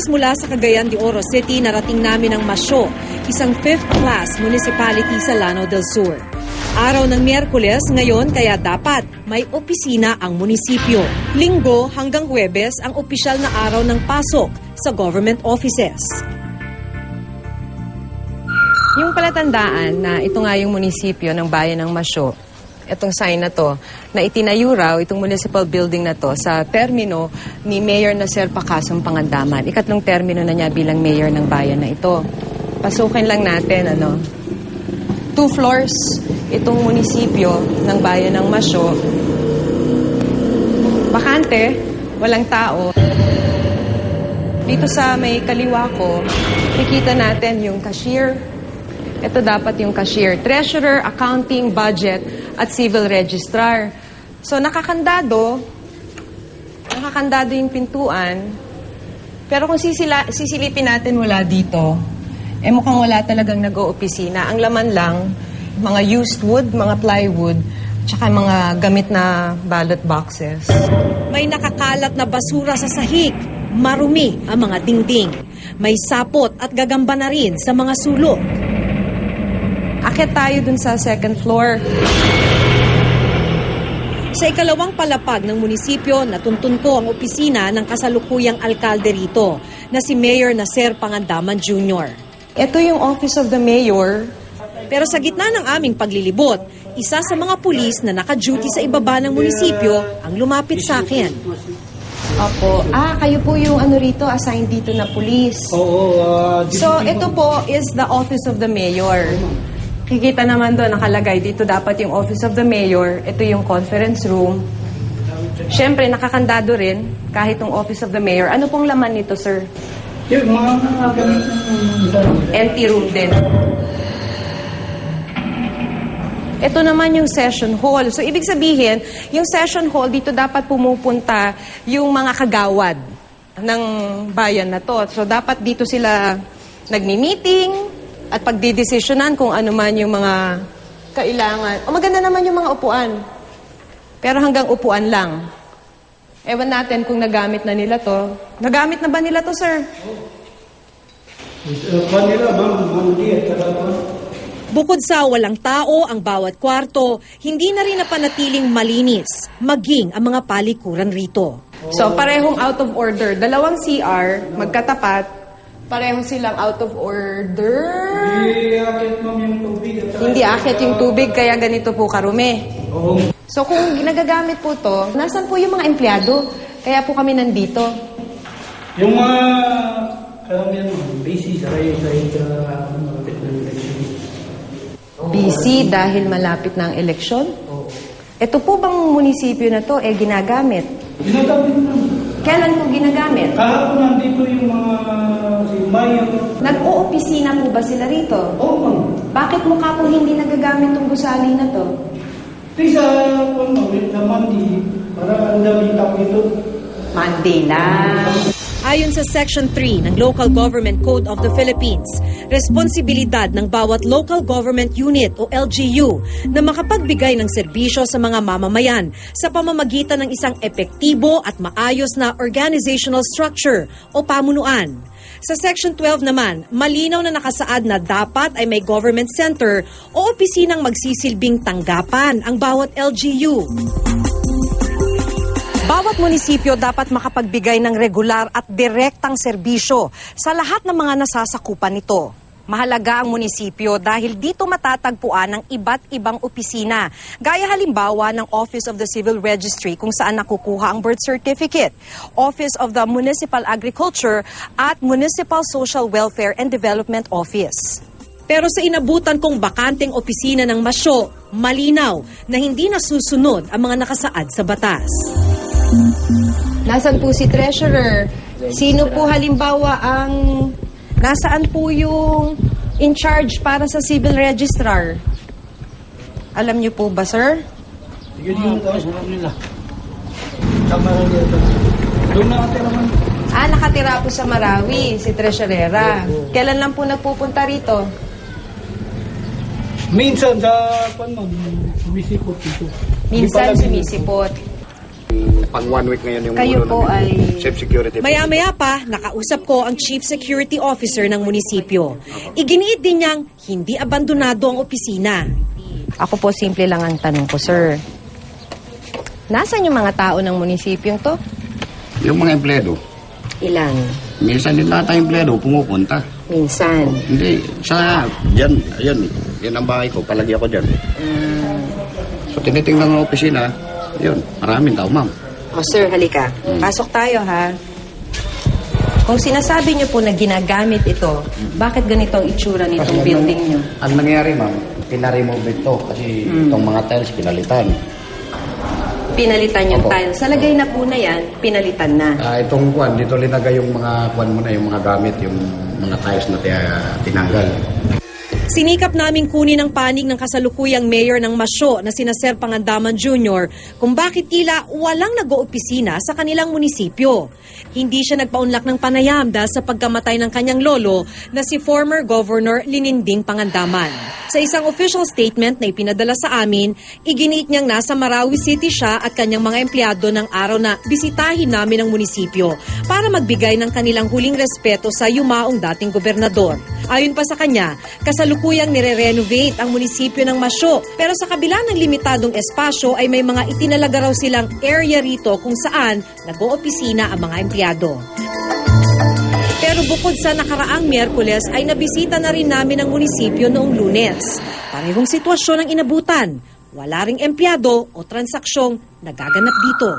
oras mula sa Cagayan de Oro City, narating namin ang Masyo, isang fifth-class municipality sa Lanao del Sur. Araw ng Miyerkules ngayon kaya dapat may opisina ang munisipyo. Linggo hanggang Huwebes ang opisyal na araw ng pasok sa government offices. Yung palatandaan na ito nga yung munisipyo ng bayan ng Masyo, itong sign na to, na itinayo raw itong municipal building na to sa termino ni Mayor Nasser Pacasong Pangandaman. Ikatlong termino na niya bilang mayor ng bayan na ito. Pasukin lang natin, ano, two floors itong munisipyo ng bayan ng Masyo. Bakante, walang tao. Dito sa may kaliwa ko, kikita natin yung cashier. Ito dapat yung cashier. Treasurer, accounting, budget, at civil registrar. So nakakandado, nakakandado yung pintuan. Pero kung sisila, sisilipin natin wala dito, eh mukhang wala talagang nag-oopisina. Ang laman lang, mga used wood, mga plywood, tsaka mga gamit na ballot boxes. May nakakalat na basura sa sahig, marumi ang mga dingding. May sapot at gagamba na rin sa mga sulok. Akit tayo dun sa second floor. Sa ikalawang palapag ng munisipyo, natuntun ko ang opisina ng kasalukuyang alkalde rito na si Mayor Nasser Pangandaman Jr. Ito yung office of the mayor. Pero sa gitna ng aming paglilibot, isa sa mga pulis na naka-duty sa ibaba ng munisipyo ang lumapit sa akin. Opo. Ah, kayo po yung ano rito, assigned dito na police. Oo, ah, So, ito po is the office of the mayor. Kikita naman doon, nakalagay dito dapat yung office of the mayor. Ito yung conference room. Siyempre, nakakandado rin kahit yung office of the mayor. Ano pong laman nito, sir? yung mga Empty room din. Ito naman yung session hall. So, ibig sabihin, yung session hall, dito dapat pumupunta yung mga kagawad ng bayan na to. So, dapat dito sila nagmi-meeting at pagdidesisyonan kung ano man yung mga kailangan. O maganda naman yung mga upuan. Pero hanggang upuan lang. Ewan natin kung nagamit na nila to. Nagamit na ba nila to, sir? Ma'am. Bukod sa walang tao ang bawat kwarto, hindi na rin napanatiling malinis, maging ang mga palikuran rito. So, parehong out of order. Dalawang CR, magkatapat, pareho silang out of order. Hindi akit, ma'am, yung tubig at saka... Hindi akit yung tubig, kaya ganito po karumi. Oo. So, kung ginagagamit po to, nasan po yung mga empleyado? Kaya po kami nandito. Yung mga karamihan, ma'am, busy sa kayo sa malapit ng election. Busy dahil malapit na ang eleksyon. Oo. Ito po bang munisipyo na to, eh, ginagamit? Ginagamit ma'am. Kailan po ginagamit? Kahapon nandito yung mga si Mayor. Nag-oopisina po ba sila rito? Oo, ma'am. Bakit mukha po hindi nagagamit tong gusali na to? Ito sa, kung ma'am, na mandi, para ang dami tao dito. Monday lang. Ayon sa Section 3 ng Local Government Code of the Philippines, responsibilidad ng bawat local government unit o LGU na makapagbigay ng serbisyo sa mga mamamayan sa pamamagitan ng isang epektibo at maayos na organizational structure o pamunuan. Sa Section 12 naman, malinaw na nakasaad na dapat ay may government center o opisinang magsisilbing tanggapan ang bawat LGU. Bawat munisipyo dapat makapagbigay ng regular at direktang serbisyo sa lahat ng mga nasasakupan nito. Mahalaga ang munisipyo dahil dito matatagpuan ang iba't ibang opisina, gaya halimbawa ng Office of the Civil Registry kung saan nakukuha ang birth certificate, Office of the Municipal Agriculture at Municipal Social Welfare and Development Office. Pero sa inabutan kong bakanteng opisina ng Masyo, malinaw na hindi nasusunod ang mga nakasaad sa batas. Nasaan po si treasurer? Sino po halimbawa ang... Nasaan po yung in charge para sa civil registrar? Alam niyo po ba, sir? Sige, yun tapos alam nila. Tama lang dito. Doon na ate naman. Ah, nakatira po sa Marawi, si treasurera. Kailan lang po nagpupunta rito? Minsan sa, kung ma'am, sumisikot dito. Minsan sumisipot. Pang one week ngayon yung Kayo ulo po ay- Safe security. Maya-maya pa, nakausap ko ang Chief Security Officer ng munisipyo. Iginiit din niyang hindi abandonado ang opisina. Ako po, simple lang ang tanong ko, sir. Nasaan yung mga tao ng munisipyong to? Yung mga empleyado, Ilan? minsan din lahat empleyado pumupunta. Minsan. Hindi, sa, dyan, ayun, yan ang bahay ko, palagi ako dyan. So, tinitingnan ng opisina, yun, maraming tao, ma'am. O sir, halika. Pasok tayo ha. Kung sinasabi niyo po na ginagamit ito, bakit ganito ang itsura nitong building niyo? Ang nangyari, ma'am, pinaremove ito kasi itong mga tiles pinalitan. Pinalitan yung Opo. tiles. Sa lagay na po na yan, pinalitan na. Ah, itong kwan, dito linagay yung mga kwan mo na, yung mga gamit, yung mga tiles na ti- tinanggal. Sinikap naming kunin ang panig ng kasalukuyang mayor ng Masyo na sina Sir Pangandaman Jr. kung bakit tila walang nag-oopisina sa kanilang munisipyo. Hindi siya nagpaunlak ng panayam dahil sa pagkamatay ng kanyang lolo na si former Governor Lininding Pangandaman. Sa isang official statement na ipinadala sa amin, iginiit niyang nasa Marawi City siya at kanyang mga empleyado ng araw na bisitahin namin ang munisipyo para magbigay ng kanilang huling respeto sa yumaong dating gobernador. Ayon pa sa kanya, kasalukuyang nire-renovate ang munisipyo ng Masyo. Pero sa kabila ng limitadong espasyo ay may mga itinalaga raw silang area rito kung saan nag-oopisina ang mga empleyado. Pero bukod sa nakaraang Miyerkules ay nabisita na rin namin ang munisipyo noong lunes. Parehong sitwasyon ang inabutan. Wala ring empleyado o transaksyong nagaganap dito.